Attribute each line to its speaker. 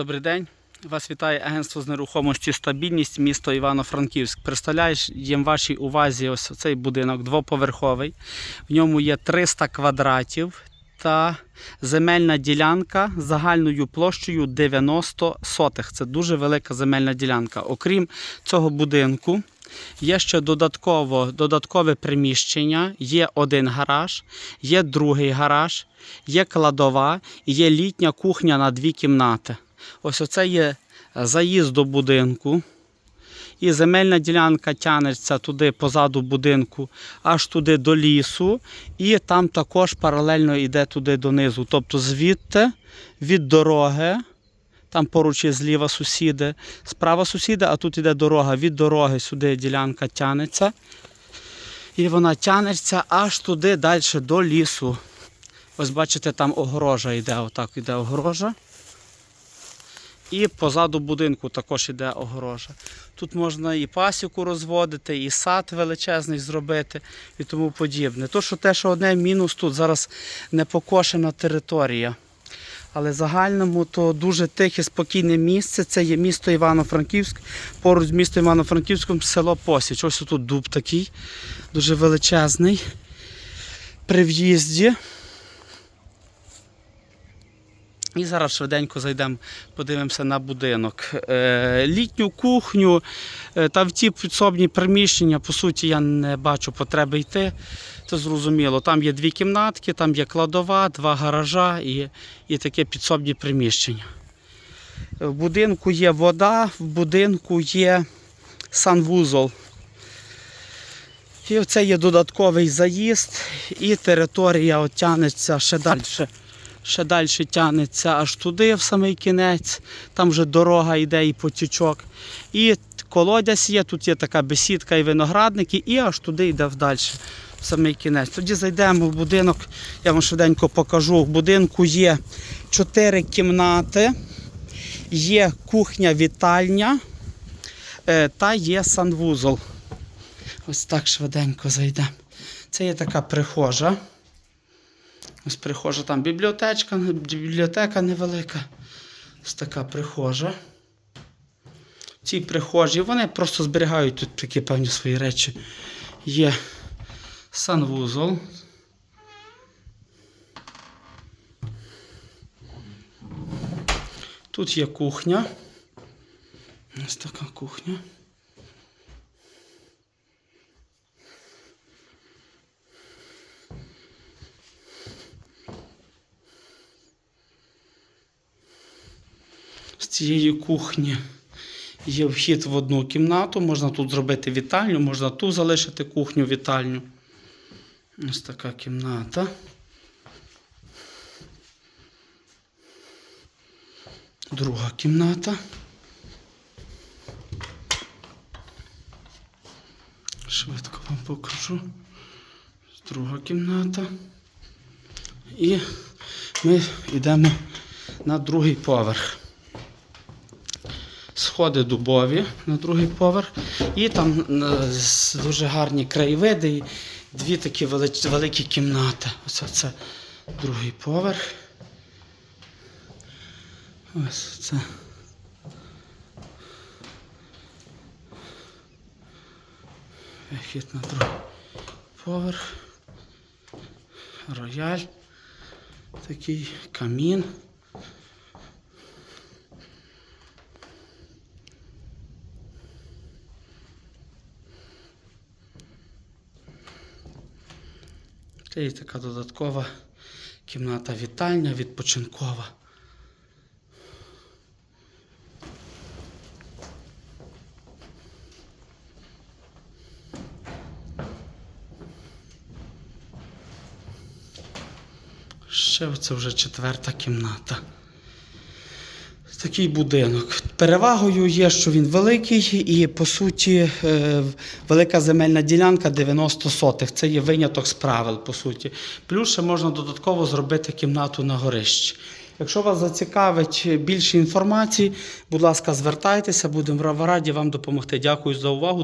Speaker 1: Добрий день. Вас вітає агентство з нерухомості Стабільність, місто Івано-Франківськ. Представляєш їм вашій увазі ось цей будинок двоповерховий. В ньому є 300 квадратів та земельна ділянка загальною площею 90 сотих. Це дуже велика земельна ділянка. Окрім цього будинку, Є ще додатково, додаткове приміщення, є один гараж, є другий гараж, є кладова і є літня кухня на дві кімнати. Ось оце є заїзд до будинку. І земельна ділянка тянеться туди позаду будинку, аж туди до лісу, і там також паралельно йде туди донизу. Тобто звідти від дороги, там поруч є зліва сусіди, справа сусіди, а тут йде дорога. Від дороги сюди ділянка тянеться. І вона тянеться аж туди далі до лісу. Ось бачите, там огорожа йде, отак йде огорожа. І позаду будинку також йде огорожа. Тут можна і пасіку розводити, і сад величезний зробити і тому подібне. То, що те, що одне мінус тут зараз непокошена територія. Але загальному то дуже тихе, спокійне місце. Це є місто Івано-Франківськ. Поруч з містом Івано-Франківськом село Посіч. Ось тут дуб такий, дуже величезний. При в'їзді. І зараз швиденько зайдемо, подивимося на будинок. Е, літню кухню е, та в ті підсобні приміщення, по суті, я не бачу потреби йти. Це зрозуміло. Там є дві кімнатки, там є кладова, два гаража і, і таке підсобні приміщення. В будинку є вода, в будинку є санвузол. І оце є додатковий заїзд, і територія тягнеться ще далі. Ще далі тягнеться аж туди, в самий кінець. Там вже дорога йде і потічок. І колодязь є, тут є така бесідка і виноградники, і аж туди йде вдалі, в самий кінець. Тоді зайдемо в будинок, я вам швиденько покажу. В будинку є чотири кімнати, є кухня-вітальня е, та є санвузол. Ось так швиденько зайдемо. Це є така прихожа. Ось прихожа там бібліотечка, бібліотека невелика. Ось така прихожа. Ці прихожі, вони просто зберігають тут такі певні свої речі. Є санвузол. Тут є кухня. Ось така кухня. Цієї кухні є вхід в одну кімнату. Можна тут зробити вітальню, можна тут залишити кухню, вітальню. Ось така кімната. Друга кімната. Швидко вам покажу. Друга кімната. І ми йдемо на другий поверх сходи дубові на другий поверх. І там е, дуже гарні краєвиди і дві такі великі кімнати. Ось це другий поверх. Ось це. Вихід на другий поверх. Рояль. Такий камін. Це є така додаткова кімната вітальня, відпочинкова. Ще це вже четверта кімната. Такий будинок. Перевагою є, що він великий і, по суті, е, велика земельна ділянка 90 сотих. Це є виняток з правил, по суті. Плюс ще можна додатково зробити кімнату на горищі. Якщо вас зацікавить більше інформації, будь ласка, звертайтеся, будемо раді вам допомогти. Дякую за увагу.